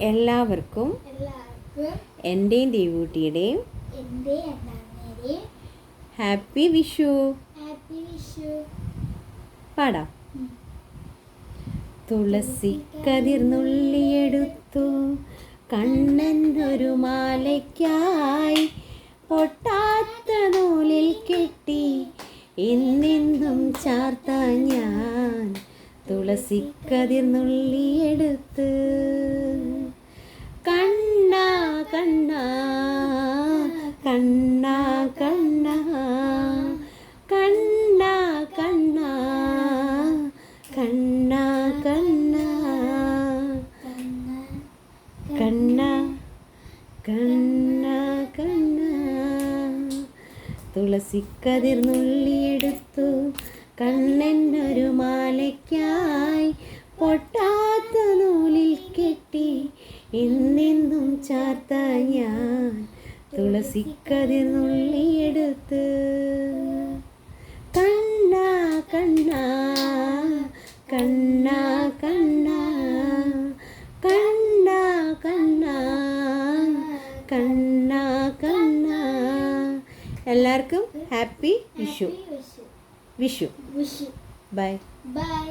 എല്ലാവർക്കും എന്റെയും ദേവൂട്ടിയുടെയും ഹാപ്പി വിഷു. പാടാം. തുളസി കതിർന്നുള്ളിയെടുത്തു കണ്ണന്റൊരു മാലയ്ക്കായി പൊട്ടാത്ത നൂലിൽ കെട്ടി. എന്നെന്തും ചാർത്ത ഞാൻ തുളസി കതിർന്നുള്ളിയെടുത്ത് കണ്ണ കണ്ണ കണ്ണ കണ്ണ കണ്ണ കണ്ണ കണ്ണ കണ്ണ കണ്ണ. തുളസിക്കതിർന്നുള്ളിയെടുത്തു കണ്ണെന്നൊരു മാലയ്ക്കായി പൊട്ടാത്ത നൂലിൽ കെട്ടി എന്നെന്നും ചാർത്ത ഞാൻ തുളസിക്കതിർന്നുള്ളിയെടുത്ത് കണ്ണ കണ്ണ കണ്ണ കണ്ണ കണ്ണ കണ്ണ കണ്ണ കണ്ണ. എല്ലാവർക്കും happy Vishu. Vishu. Vishu. Bye. Bye.